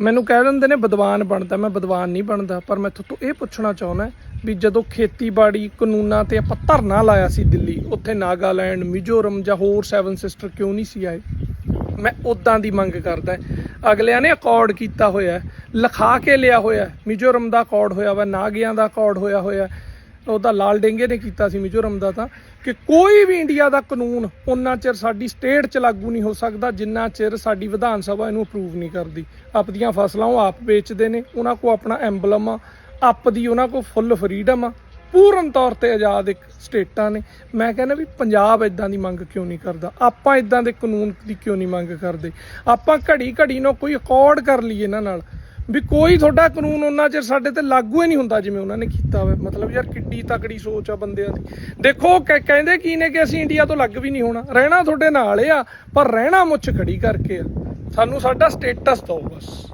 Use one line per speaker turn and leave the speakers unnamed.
ਮੈਨੂੰ ਕਹਿ ਦਿੰਦੇ ਨੇ ਵਿਦਵਾਨ ਬਣਦਾ, ਮੈਂ ਵਿਦਵਾਨ ਨਹੀਂ ਬਣਦਾ, ਪਰ ਮੈਂ ਤੋਂ ਇਹ ਪੁੱਛਣਾ ਚਾਹੁੰਦਾ ਵੀ ਜਦੋਂ ਖੇਤੀਬਾੜੀ ਕਾਨੂੰਨਾਂ ਤੇ ਆਪਾਂ ਧਰਨਾ ਲਾਇਆ ਸੀ ਦਿੱਲੀ, ਉੱਥੇ ਨਾਗਾਲੈਂਡ, ਮਿਜ਼ੋਰਮ ਜਾਂ ਹੋਰ ਸੈਵਨ ਸਿਸਟਰ ਕਿਉਂ ਨਹੀਂ ਸੀ ਆਏ? ਮੈਂ ਉਦਾਂ ਦੀ ਮੰਗ ਕਰਦਾ ਅਗਲਿਆਂ ਨੇ ਅਕੋਰਡ ਕੀਤਾ ਹੋਇਆ ਲਿਖਾ ਕੇ ਲਿਆ ਹੋਇਆ ਮਿਜ਼ੋਰਮ ਦਾ ਅਕੋਰਡ ਹੋਇਆ ਵਾ, ਨਾਗਿਆਂ ਦਾ ਅਕੋਰਡ ਹੋਇਆ ਹੋਇਆ ਉਹਦਾ ਲਾਲ ਡੇਂਗੇ ਨੇ ਕੀਤਾ ਸੀ ਮਿਜ਼ੋਰਮ ਦਾ ਤਾਂ, ਕਿ ਕੋਈ ਵੀ ਇੰਡੀਆ ਦਾ ਕਾਨੂੰਨ ਉਹਨਾਂ ਚਿਰ ਸਾਡੀ ਸਟੇਟ 'ਚ ਲਾਗੂ ਨਹੀਂ ਹੋ ਸਕਦਾ, ਜਿੰਨਾ ਚਿਰ ਸਾਡੀ ਵਿਧਾਨ ਸਭਾ ਇਹਨੂੰ ਅਪਰੂਵ ਨਹੀਂ ਕਰਦੀ। ਆਪਦੀਆਂ ਫਸਲਾਂ ਉਹ ਆਪ ਵੇਚਦੇ ਨੇ, ਉਹਨਾਂ ਕੋ ਆਪਣਾ ਐਂਬਲਮ ਆ, ਆਪ ਦੀ ਉਹਨਾਂ ਕੋ ਫੁੱਲ ਫਰੀडम ਆ, ਪੂਰਨ ਤੌਰ ਤੇ ਆਜ਼ਾਦ ਇੱਕ ਸਟੇਟਾਂ ਨੇ। ਮੈਂ ਕਹਿੰਦਾ ਵੀ ਪੰਜਾਬ ਇਦਾਂ ਦੀ ਮੰਗ ਕਿਉਂ ਨਹੀਂ ਕਰਦਾ? ਆਪਾਂ ਇਦਾਂ ਦੇ ਕਾਨੂੰਨ ਦੀ ਕਿਉਂ ਨਹੀਂ ਮੰਗ ਕਰਦੇ? ਆਪਾਂ ਘੜੀ ਘੜੀ ਨੂੰ ਕੋਈ ਅਕੋਰਡ ਕਰ ਲਈਏ ਇਹਨਾਂ ਨਾਲ। ਵੀ ਕੋਈ ਤੁਹਾਡਾ ਕਾਨੂੰਨ ਉਹਨਾਂ ਚਿਰ ਸਾਡੇ ਤੇ ਲਾਗੂ ਹੀ ਨਹੀਂ ਹੁੰਦਾ ਜਿਵੇਂ ਉਹਨਾਂ ਨੇ ਕੀਤਾ ਹੋਇਆ। ਮਤਲਬ ਯਾਰ ਕਿੱਡੀ ਤਕੜੀ ਸੋਚ ਆ ਬੰਦਿਆਂ ਦੀ। ਦੇਖੋ, ਕਹਿ- ਕਹਿੰਦੇ ਕੀ ਨੇ ਕਿ ਅਸੀਂ ਇੰਡੀਆ ਤੋਂ ਲੱਗ ਵੀ ਨਹੀਂ ਹੋਣਾ। ਰਹਿਣਾ ਤੁਹਾਡੇ ਨਾਲ ਆ, ਪਰ ਰਹਿਣਾ ਮੁੱਛ ਖੜੀ ਕਰਕੇ ਆ। ਸਾਨੂੰ ਸਾਡਾ ਸਟੇਟਸ ਦਿਓ ਬਸ।